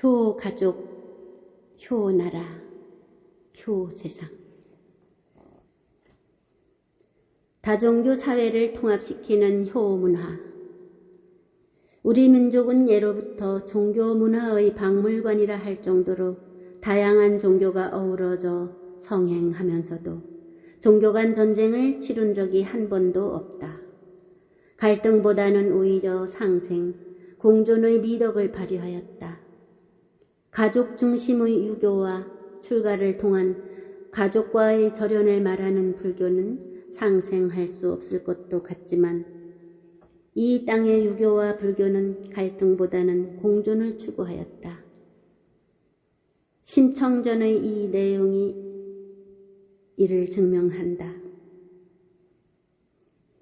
효 가족, 효 나라, 효 세상. 다종교 사회를 통합시키는 효 문화. 우리 민족은 예로부터 종교 문화의 박물관이라 할 정도로 다양한 종교가 어우러져 성행하면서도 종교 간 전쟁을 치룬 적이 한 번도 없다. 갈등보다는 오히려 상생, 공존의 미덕을 발휘하였다. 가족 중심의 유교와 출가를 통한 가족과의 절연을 말하는 불교는 상생할 수 없을 것도 같지만 이 땅의 유교와 불교는 갈등보다는 공존을 추구하였다. 심청전의 이 내용이 이를 증명한다.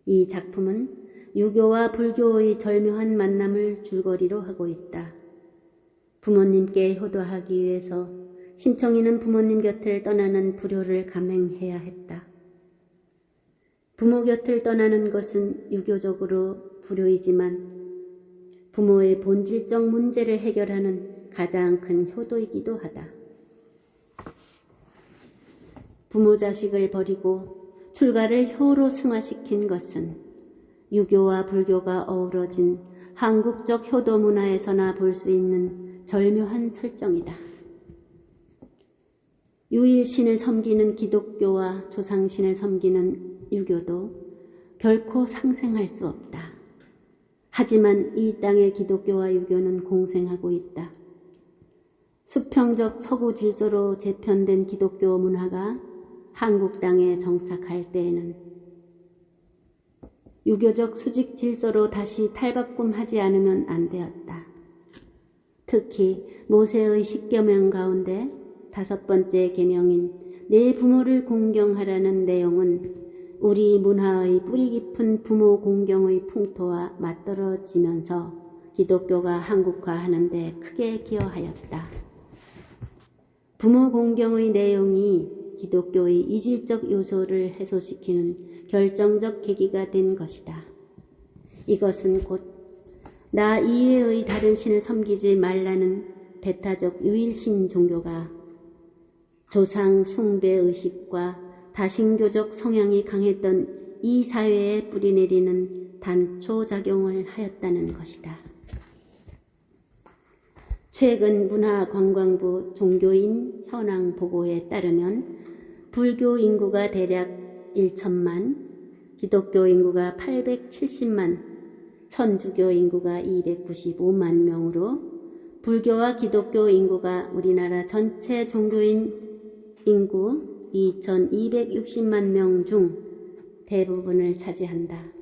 이 작품은 유교와 불교의 절묘한 만남을 줄거리로 하고 있다. 부모님께 효도하기 위해서 심청이는 부모님 곁을 떠나는 불효를 감행해야 했다. 부모 곁을 떠나는 것은 유교적으로 불효이지만 부모의 본질적 문제를 해결하는 가장 큰 효도이기도 하다. 부모 자식을 버리고 출가를 효로 승화시킨 것은 유교와 불교가 어우러진 한국적 효도 문화에서나 볼 수 있는 절묘한 설정이다. 유일신을 섬기는 기독교와 조상신을 섬기는 유교도 결코 상생할 수 없다. 하지만 이 땅의 기독교와 유교는 공생하고 있다. 수평적 서구 질서로 재편된 기독교 문화가 한국 땅에 정착할 때에는 유교적 수직 질서로 다시 탈바꿈하지 않으면 안 되었다. 특히 모세의 십계명 가운데 다섯 번째 계명인 내 부모를 공경하라는 내용은 우리 문화의 뿌리 깊은 부모 공경의 풍토와 맞떨어지면서 기독교가 한국화하는 데 크게 기여하였다. 부모 공경의 내용이 기독교의 이질적 요소를 해소시키는 결정적 계기가 된 것이다. 이것은 곧 나 이외의 다른 신을 섬기지 말라는 배타적 유일신 종교가 조상 숭배 의식과 다신교적 성향이 강했던 이 사회에 뿌리내리는 단초작용을 하였다는 것이다. 최근 문화관광부 종교인 현황 보고에 따르면 불교 인구가 대략 1천만, 기독교 인구가 870만, 천주교 인구가 295만 명으로 불교와 기독교 인구가 우리나라 전체 종교인 인구 2260만 명 중 대부분을 차지한다.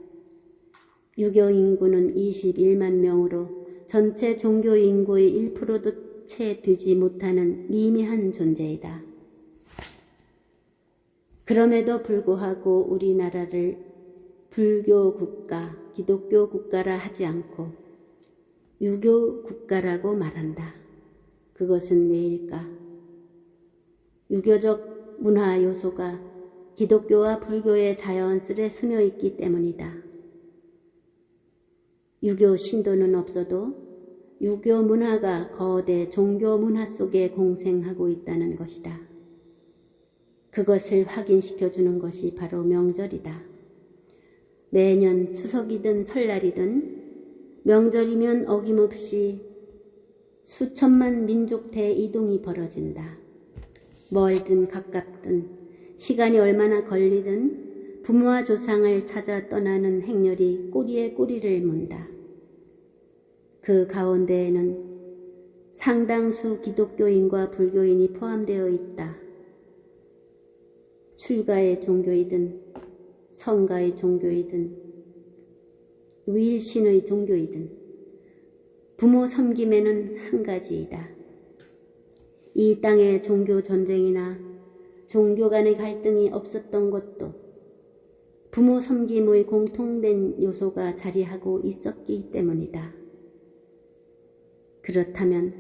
유교 인구는 21만 명으로 전체 종교 인구의 1%도 채 되지 못하는 미미한 존재이다. 그럼에도 불구하고 우리나라를 불교 국가, 기독교 국가라 하지 않고 유교 국가라고 말한다. 그것은 왜일까? 유교적 문화 요소가 기독교와 불교의 자연스레 스며 있기 때문이다. 유교 신도는 없어도 유교 문화가 거대 종교 문화 속에 공생하고 있다는 것이다. 그것을 확인시켜 주는 것이 바로 명절이다. 매년 추석이든 설날이든 명절이면 어김없이 수천만 민족 대이동이 벌어진다. 멀든 가깝든 시간이 얼마나 걸리든 부모와 조상을 찾아 떠나는 행렬이 꼬리에 꼬리를 문다. 그 가운데에는 상당수 기독교인과 불교인이 포함되어 있다. 출가의 종교이든 성가의 종교이든 유일신의 종교이든 부모 섬김에는 한 가지이다. 이 땅에 종교 전쟁이나 종교 간의 갈등이 없었던 것도 부모 섬김의 공통된 요소가 자리하고 있었기 때문이다. 그렇다면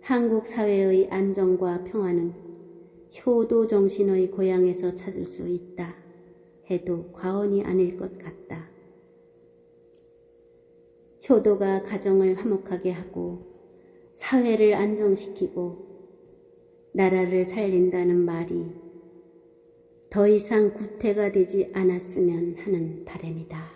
한국 사회의 안정과 평화는 효도 정신의 고향에서 찾을 수 있다 해도 과언이 아닐 것 같다. 효도가 가정을 화목하게 하고 사회를 안정시키고 나라를 살린다는 말이 더 이상 구태가 되지 않았으면 하는 바람이다.